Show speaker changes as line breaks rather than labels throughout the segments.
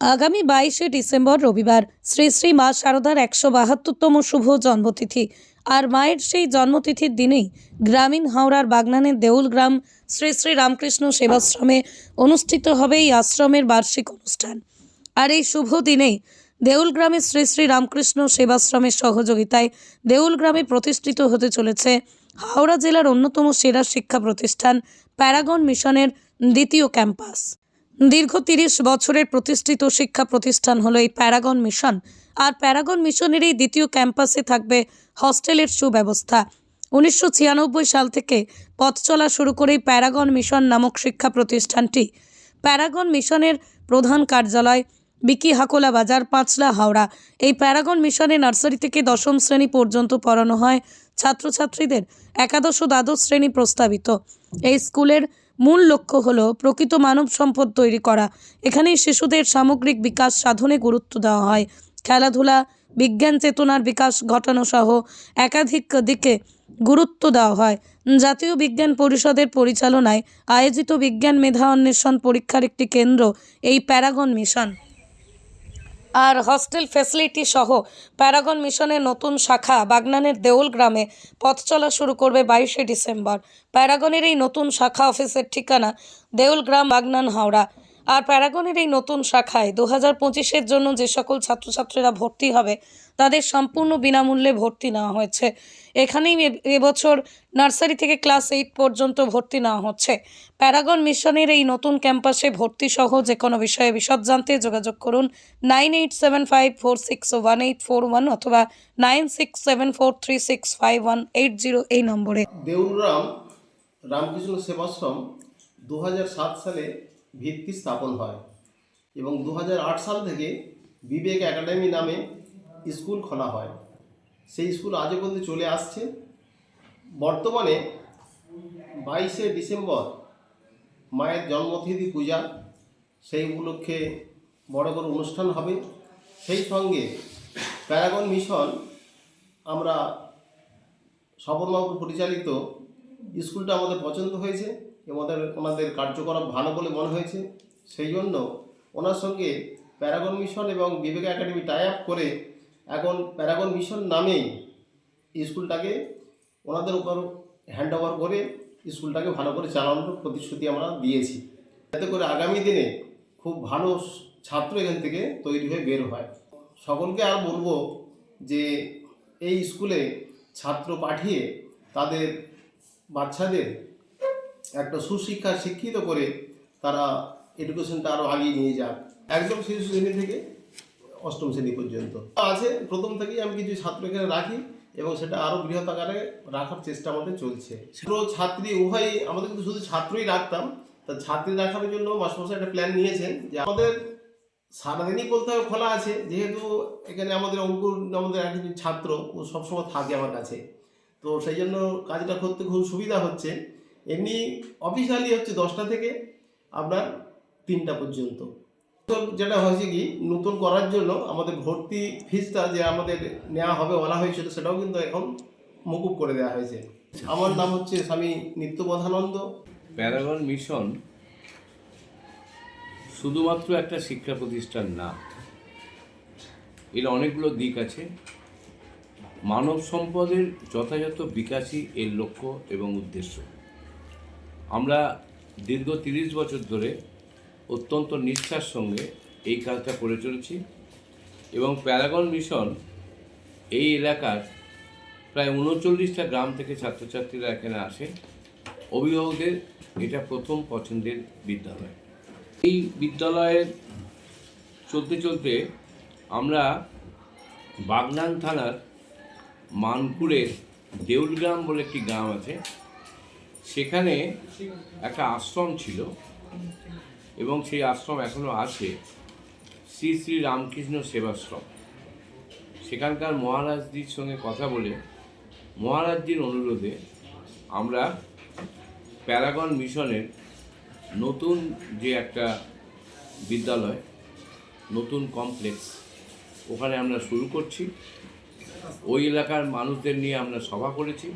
আগামী বাইশে ডিসেম্বর রবিবার শ্রী শ্রী মা শারদার একশো বাহাত্তরতম শুভ জন্মতিথি। আর মায়ের সেই জন্মতিথির দিনেই গ্রামীণ হাওড়ার বাগনানের দেউল গ্রাম শ্রী শ্রী রামকৃষ্ণ সেবাশ্রমে অনুষ্ঠিত হবে এই আশ্রমের বার্ষিক অনুষ্ঠান। আর এই শুভ দিনেই দেউল গ্রামে শ্রী শ্রী রামকৃষ্ণ সেবাশ্রমের সহযোগিতায় দেউল গ্রামে প্রতিষ্ঠিত হতে চলেছে হাওড়া জেলার অন্যতম সেরা শিক্ষা প্রতিষ্ঠান প্যারাগন মিশনের দ্বিতীয় ক্যাম্পাস। দীর্ঘ তিরিশ বছরের প্রতিষ্ঠিত শিক্ষা প্রতিষ্ঠান হলো এই প্যারাগন মিশন। আর প্যারাগন মিশনের এই দ্বিতীয় ক্যাম্পাসে থাকবে হস্টেলের সুব্যবস্থা। উনিশশো ছিয়ানব্বই সাল থেকে পথ চলা শুরু করে প্যারাগন মিশন নামক শিক্ষা প্রতিষ্ঠানটি। প্যারাগন মিশনের প্রধান কার্যালয় বিকি হাকোলা বাজার, পাঁচলা হাওড়া। এই প্যারাগন মিশনে নার্সারি থেকে দশম শ্রেণি পর্যন্ত পড়ানো হয় ছাত্রছাত্রীদের একাদশ ও দ্বাদশ শ্রেণি প্রস্তাবিত। এই স্কুলের মূল লক্ষ্য হলো প্রকৃত মানব সম্পদ তৈরি করা। এখানেই শিশুদের সামগ্রিক বিকাশ সাধনে গুরুত্ব দেওয়া হয়। খেলাধুলা, বিজ্ঞান চেতনার বিকাশ ঘটানো সহ একাধিক দিকে গুরুত্ব দেওয়া হয়। জাতীয় বিজ্ঞান পরিষদের পরিচালনায় আয়োজিত বিজ্ঞান মেধা অন্বেষণ পরীক্ষার একটি কেন্দ্র, এই প্যারাগন মিশন। আর হস্টেল ফ্যাসিলিটি সহ প্যারাগন মিশনের নতুন শাখা বাগনানের দেউল গ্রামে পথ চলা শুরু করবে বাইশে ডিসেম্বর। প্যারাগনের এই নতুন শাখা অফিসের ঠিকানা দেউল গ্রাম বাগনান হাওড়া। আর প্যারাগনের এই নতুন শাখায় দু হাজার পঁচিশের জন্য যে সকল ছাত্রছাত্রীরা ভর্তি হবে, তাদের সম্পূর্ণ বিনামূল্যে ভর্তি নেওয়া হয়েছে। এখানেই এবছর নার্সারি থেকে ক্লাস এইট পর্যন্ত ভর্তি নেওয়া হচ্ছে। প্যারাগন মিশনের এই নতুন ক্যাম্পাসে ভর্তি সহ যে কোনো বিষয়ে বিশদ জানতে যোগাযোগ করুন nine eight seven five four six one eight four one অথবা nine six seven four three six five one eight zero এই নম্বরে।
দেউলরাম রামকৃষ্ণ সেবাশ্রম দু সালে ভিত্তি স্থাপন হয় এবং দু হাজার আট সাল থেকে বিবেক একাডেমি নামে স্কুল খোলা হয়। সেই স্কুল আজও পর্যন্ত চলে আসছে। বর্তমানে বাইশে ডিসেম্বর মায়ের জন্মতিথি পূজা। সেই উপলক্ষে বড় বড় অনুষ্ঠান হবে। সেই সঙ্গে প্যারাগন মিশন আমরা স্বপনবাবু পরিচালিত স্কুলটা আমাদের পছন্দ হয়েছে। ওদের ওনাদের কার্যকলাপ ভালো বলে মনে হয়েছে। সেই জন্য ওনার সঙ্গে প্যারাগন মিশন এবং বিবেক একাডেমি টাই আপ করে এখন প্যারাগন মিশন নামেই স্কুলটাকে ওনাদের উপর হ্যান্ড ওভার করে স্কুলটাকে ভালো করে চালানোর প্রতিশ্রুতি আমরা দিয়েছি। যাতে করে আগামী দিনে খুব ভালো ছাত্র এখান থেকে তৈরি হয়ে বের হয়। সকলকে আর বলব যে এই স্কুলে ছাত্র পাঠিয়ে তাদের বাচ্চাদের একটা সুশিক্ষা শিক্ষিত করে তারা এডুকেশনটা আরও আগিয়ে নিয়ে যাক। একদম শিশু শ্রেণি থেকে অষ্টম শ্রেণি পর্যন্ত। আছে, প্রথম থেকেই আমি কিছু ছাত্র এখানে রাখি এবং সেটা আরও বৃহৎ আকারে রাখার চেষ্টা আমাদের চলছে। ছাত্র ছাত্রী, উভয়ই, আমাদের কিন্তু শুধু ছাত্রই রাখতাম, তা ছাত্রী রাখার জন্য মাস্টারমশাই একটা প্ল্যান নিয়েছেন যে আমাদের সারাদিনই বলতে হবে খোলা আছে, যেহেতু এখানে আমাদের অঙ্কুর আমাদের একজন ছাত্র, ও সবসময় থাকে আমার কাছে। তো সেই জন্য কাজটা করতে খুব সুবিধা হচ্ছে। এমনি অফিসিয়ালি হচ্ছে দশটা থেকে আপনার তিনটা পর্যন্ত। যেটা হয়েছে কি, নতুন করার জন্য আমাদের ভর্তি ফিসটা যে আমাদের নেওয়া হবে, বলা হয়েছিল, সেটাও কিন্তু এখন মকুব করে দেওয়া হয়েছে। আমার নাম হচ্ছে স্বামী নিত্যবোধানন্দ
প্যারাগন মিশন শুধুমাত্র একটা শিক্ষা প্রতিষ্ঠান না, এর অনেকগুলো দিক আছে। মানব সম্পদের যথাযথ বিকাশই এর লক্ষ্য এবং উদ্দেশ্য। আমরা দীর্ঘ তিরিশ বছর ধরে অত্যন্ত নিষ্ঠার সঙ্গে এই কাজটা করে চলেছি এবং প্যারাগন মিশন এই এলাকার প্রায় উনচল্লিশটা গ্রাম থেকে ছাত্রছাত্রীরা এখানে আসে। অভিভাবকদের এটা প্রথম পছন্দের বিদ্যালয়। এই বিদ্যালয়ের চলতে চলতে আমরা বাগনান থানার মানপুরের দেউলগ্রাম বলে একটি গ্রাম আছে। সেখানে একটা আশ্রম ছিল এবং সেই আশ্রম এখনও আছে শ্রী শ্রী রামকৃষ্ণ সেবাশ্রম। সেখানকার মহারাজজির সঙ্গে কথা বলে মহারাজজির অনুরোধে আমরা প্যারাগন মিশনের নতুন যে একটা বিদ্যালয়, নতুন কমপ্লেক্স ওখানে আমরা শুরু করছি। ওই এলাকার মানুষদের নিয়ে আমরা সভা করেছি।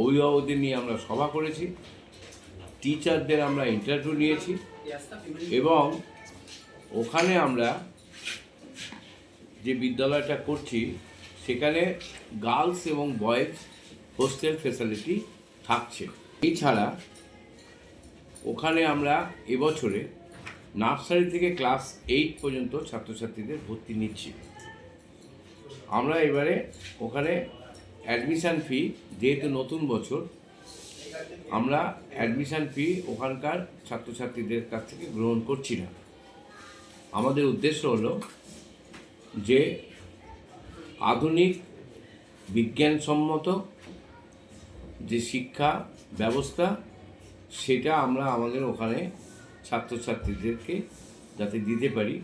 অভিভাবকদের নিয়ে আমরা সভা করেছি, টিচারদের আমরা ইন্টারভিউ নিয়েছি এবং ওখানে আমরা যে বিদ্যালয়টা করছি, সেখানে গার্লস এবং বয়েজ হোস্টেল ফেসিলিটি থাকছে। এছাড়া ওখানে আমরা এবছরে নার্সারি থেকে ক্লাস এইট পর্যন্ত ছাত্রছাত্রীদের ভর্তি নিচ্ছি। আমরা এবারে ওখানে অ্যাডমিশান ফি যেহেতু নতুন বছর, আমরা অ্যাডমিশান ফি ওখানকার ছাত্রছাত্রীদের কাছ থেকে গ্রহণ করছি না। আমাদের উদ্দেশ্য হলো যে আধুনিক, বিজ্ঞানসম্মত যে শিক্ষা ব্যবস্থা, সেটা আমরা আমাদের ওখানে ছাত্রছাত্রীদেরকে যাতে দিতে পারি,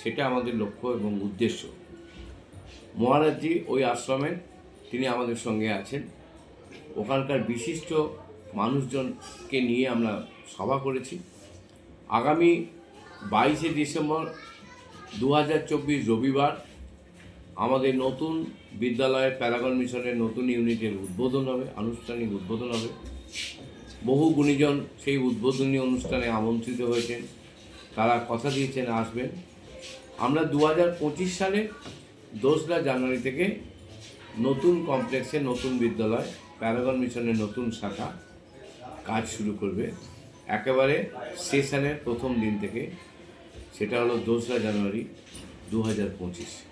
সেটা আমাদের লক্ষ্য এবং উদ্দেশ্য। মহারাজজি ওই আশ্রমের তিনি আমাদের সঙ্গে আছেন। ওখানকার বিশিষ্ট মানুষজনকে নিয়ে আমরা সভা করেছি। আগামী বাইশে ডিসেম্বর দু হাজার চব্বিশ রবিবার আমাদের নতুন বিদ্যালয়ের প্যারাগন মিশনের নতুন ইউনিটের উদ্বোধন হবে, আনুষ্ঠানিক উদ্বোধন হবে। বহু গুণীজন সেই উদ্বোধনী অনুষ্ঠানে আমন্ত্রিত হয়েছেন। তারা কথা দিয়েছেন, আসবেন। আমরা দু হাজার পঁচিশ সালে দোসরা জানুয়ারি থেকে নতুন কমপ্লেক্সে নতুন বিদ্যালয়, প্যারাগন মিশনের নতুন শাখা কাজ শুরু করবে। একেবারে সেশনের প্রথম দিন থেকে, সেটা হলো দোসরা জানুয়ারি দু হাজার পঁচিশ।